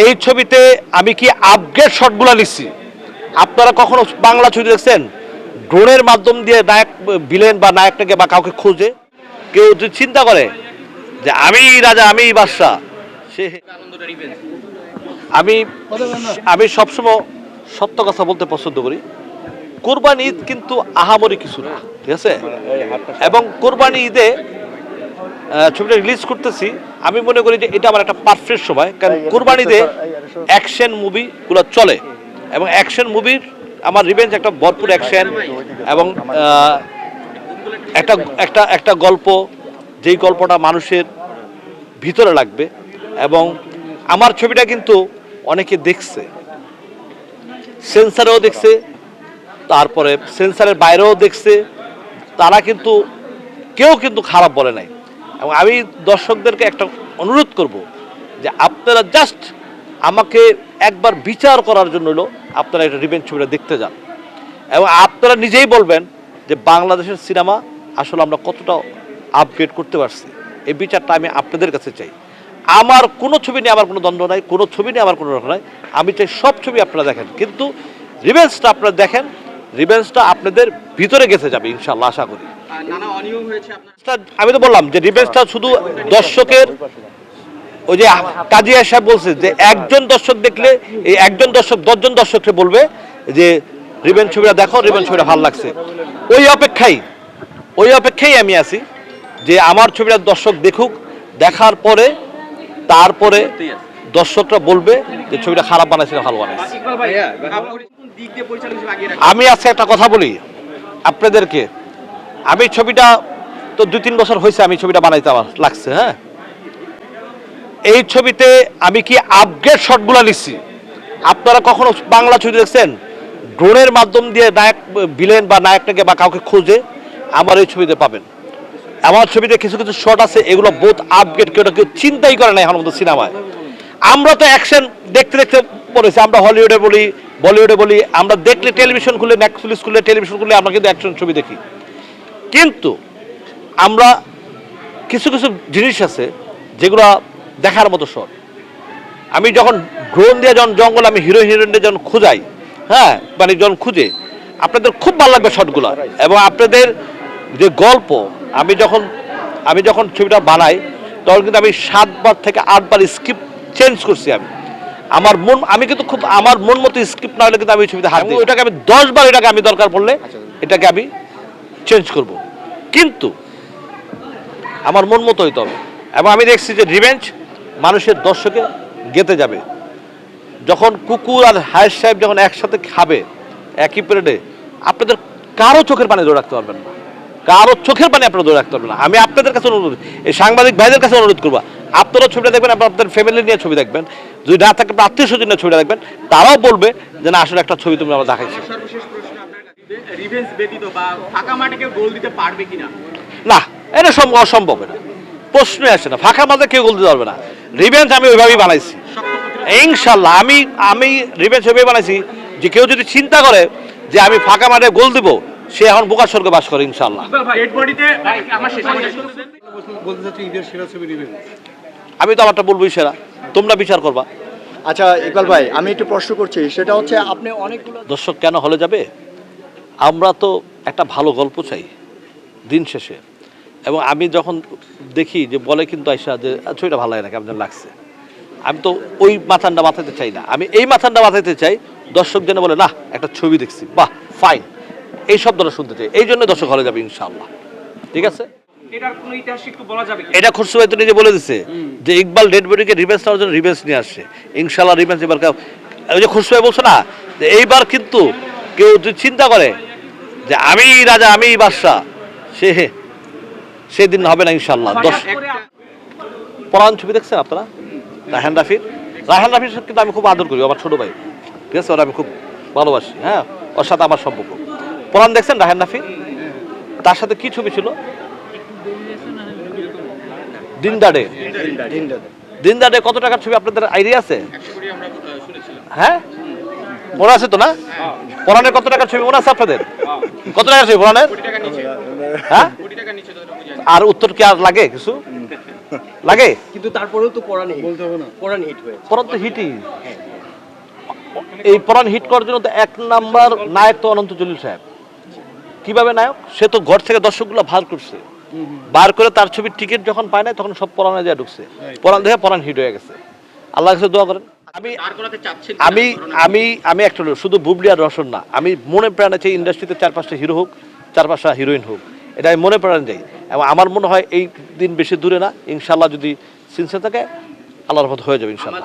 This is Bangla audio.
এই ছবিতে আমি কি আপগ্রেড শটগুলো নিচ্ছি আপনারা কখনো বাংলা ছবি দেখছেন? ড্রোনের মাধ্যম দিয়ে নায়ক ভিলেন বা নায়কটাকে বা কাউকে খুঁজে? কেউ যদি চিন্তা করে যে আমি রাজা, আমি বাদশাহ, সে আমি আমি সবসময় সত্য কথা বলতে পছন্দ করি। কোরবানি ঈদ কিন্তু আহামরি কিছু না, ঠিক আছে? এবং কোরবানি ঈদে ছবিটা রিলিজ করতেছি। আমি মনে করি যে এটা আমার একটা পারফেক্ট সময় কারণ কোরবানিতে অ্যাকশন মুভিগুলো চলে। এবং অ্যাকশন মুভির আমার রিভেঞ্জ একটা ভরপুর অ্যাকশন এবং একটা একটা একটা গল্প যেই গল্পটা মানুষের ভিতরে লাগবে। এবং আমার ছবিটা কিন্তু অনেকে দেখছে। সেন্সারেও দেখছে তারপরে সেন্সারের বাইরেও দেখছে। তারা কিন্তু কেউ কিন্তু খারাপ বলে নাই। এবং আমি দর্শকদেরকে একটা অনুরোধ করব যে আপনারা জাস্ট আমাকে একবার বিচার করার জন্য হলো আপনারা এটা রিভেঞ্জ ছবিটা দেখতে যান। এবং আপনারা নিজেই বলবেন যে বাংলাদেশের সিনেমা আসলে আমরা কতটা আপগ্রেড করতে পারছি। এই বিচারটা আমি আপনাদের কাছে চাই। আমার কোনো ছবি নিয়ে আমার কোনো দ্বন্দ্ব নাই, কোনো ছবি নিয়ে আমার কোনো রকম নাই। আমি চাই সব ছবি আপনারা দেখেন। কিন্তু রিভেন্সটা আপনারা দেখেন রিভেন্সটা আপনাদের ভিতরে গেছে যাবে ইনশাল্লাহ আশা করি। আমি তো বললাম যে রিভেঞ্জটা শুধু দর্শকের ওই যে কাজী সাহেব বলছে যে একজন দর্শক দেখলে এই একজন দর্শক দশজন দর্শককে বলবে যে রিভেঞ্জ ছবিটা দেখো রিভেঞ্জ ছবিটা ভালো লাগছে। ওই অপেক্ষাই ওই অপেক্ষাই আমি আছি যে আমার ছবিটা দর্শক দেখুক দেখার পরে তারপরে দর্শকরা বলবে যে ছবিটা খারাপ বানাইছে ভালো বানাইছে। আমি আজকে একটা কথা বলি আপনাদেরকে। আমি ছবিটা তো দুই তিন বছর হয়েছে আমি ছবিটা বানাইতে আমার লাগছে হ্যাঁ? এই ছবিতে আমি কি আপগ্রেড শটগুলো নিচ্ছি? আপনারা কখনো বাংলা ছবি দেখছেন? ড্রোনের মাধ্যম দিয়ে নায়ক ভিলেন বা নায়কটাকে বা কাউকে খুঁজে আমার এই ছবিতে পাবেন। আমার ছবিতে কিছু কিছু শট আছে, এগুলো বহুত আপগ্রেড কেউ কেউ চিন্তাই করে না এখন মতো সিনেমায়। আমরা তো অ্যাকশন দেখতে দেখতে পড়েছি, আমরা হলিউডে বলি, বলিউডে বলি, আমরা দেখলে টেলিভিশন খুলে নেটফ্লিক্স খুলে টেলিভিশন খুলে, আমরা কিন্তু অ্যাকশন ছবি দেখি। কিন্তু আমরা কিছু কিছু জিনিস আছে যেগুলো দেখার মতো শট। আমি যখন ড্রোন দিয়ে যখন জঙ্গল, আমি হিরো হিরোইনদের যখন খুঁজাই হ্যাঁ মানে যখন খুঁজে, আপনাদের খুব ভালো লাগবে শটগুলো এবং আপনাদের যে গল্প, আমি যখন আমি যখন ছবিটা বানাই, তখন কিন্তু আমি সাতবার থেকে আটবার স্ক্রিপ্ট চেঞ্জ করছি আমি। আমার মন আমি কিন্তু খুব আমার মন মতো স্ক্রিপ্ট না হলে কিন্তু আমি ছবিতে হাত দিই ওটাকে আমি দশবার এটাকে আমি দরকার পড়লে এটাকে আমি চেঞ্জ করব। কিন্তু আমার মন মতো হইতে হবে। এবং আমি দেখছি যে রিভেঞ্জ মানুষের দর্শকে গেতে যাবে। যখন কুকুর আর হায়ের সাহেব যখন একসাথে খাবে একই প্লেটে আপনাদের কারও চোখের পানি ধরে রাখতে পারবেন না। কারও চোখের পানি আপনারা ধরে রাখতে পারবেন না। আমি আপনাদের কাছে অনুরোধ এই সাংবাদিক ভাইদের কাছে অনুরোধ করব। আপনারা ছবিটা দেখবেন আপনার আপনাদের ফ্যামিলি নিয়ে ছবি দেখবেন। যদি না থাকে আপনার আত্মীয় স্বজন নিয়ে ছবিটা দেখবেন। তারাও বলবে যে না আসলে একটা ছবি তুমি আমরা দেখাইছি। সর্বশেষ প্রশ্ন আপনার কাছে রিভেন্স ব্যতীত বা ফাঁকা মাঠে কেউ গোল দিতে পারবে কিনা? না এটা সম্ভব অসম্ভব এটা। প্রশ্নই আসে না। ফাঁকা মাঝে কেউ বলতে পারবে না। রিভেঞ্জ আমি ওইভাবেই বানাইছি। ইনশাল্লাহ আমি আমি রিভেঞ্জ ওইভাবে বানাইছি যে কেউ যদি চিন্তা করে যে আমি ফাঁকা মাঠে গোল দিব সে এখন বোকার স্বর্গে বাস করে ইনশাল্লাহ আমি তো আমারটা বলবোই সেরা। তোমরা বিচার করবা। আচ্ছা ইকবাল ভাই আমি একটু প্রশ্ন করছি। সেটা হচ্ছে আপনি অনেকগুলো দর্শক কেন হলে যাবে? আমরা তো একটা ভালো গল্প চাই দিন শেষে। এবং আমি যখন দেখি যে বলে কিন্তু আইসা যে "আ, ছবিটা ভালো লাগে না কেমন লাগছে? আমি তো ওই মাথানটা মাথাতে চাই না। আমি এই মাথানটা মাথাতে চাই দর্শক যেন বলে না একটা ছবি দেখছি। বাহ ফাইন এই শব্দটা শুনতে চাই। এই জন্য দর্শক হলে যাবে ইনশাআল্লাহ। ঠিক আছে? এটার কোনো ইতিহাস একটু বলা যাবে এটা খুরশু ভাই তো নিজে বলে দিছে যে ইকবাল ডেড বডিকে রিভেন্স নেওয়ার জন্য রিভেন্স নিয়ে আসছে। ইনশাল্লাহ রিভেন্স এবার ওই যে খুরশু ভাই বলছে না যে এইবার কিন্তু কেউ যদি চিন্তা করে যে আমি রাজা আমি বাদশাহ সে সেদিন হবে না ইনশাল্লাহ দশ পরাণ ছবি দেখছেন আপনারা? রাহান রাফির? রাহান রাফির কিন্তু আমি খুব আদর করি আমার ছোট ভাই। ঠিক আছে ওরা আমি খুব ভালোবাসি হ্যাঁ? ওর সাথে আমার সম্পর্ক। পরাণ দেখছেন রাহান রাফির? তার সাথে কি ছবি ছিল? কত টাকার ছবি আপনাদের আইডিয়া আছে? হ্যাঁ? মনে আছে তো না? পরানের কত টাকার ছবি মনে আছে আপনাদের? কত টাকার ছবি পরানের? হ্যাঁ? আর উত্তর কি আর লাগে কিছু? লাগে? কিন্তু তারপরেও তো পরাণ হিট বলতে হবে না। পরাণ হিট হয়েছে। পরান তো হিটই এই পরান হিট করার জন্য তো এক নাম্বার নায়ক তো অনন্ত জলিল সাহেব। কীভাবে নায়ক? সে তো ঘর থেকে দর্শকগুলো ভার করছে। বার করে তার ছবির টিকিট যখন পায় না তখন সব পরানে যা ঢুকছে। পরান দেখে পরান হিট হয়ে গেছে। আল্লাহ কাছে দোয়া করেন। আমি আমি আমি আমি একটা শুধু বুবলি আর রসন না আমি মনে প্রাণে চাই ইন্ডাস্ট্রিতে চার পাঁচটা হিরো হোক চার পাঁচটা হিরোইন হোক। এটা আমি মনে প্রাণে যাই এবং আমার মনে হয় এই দিন বেশি দূরে না ইনশাল্লাহ যদি সিনসে থাকে আল্লাহর মতো হয়ে যাবে ইনশাল্লাহ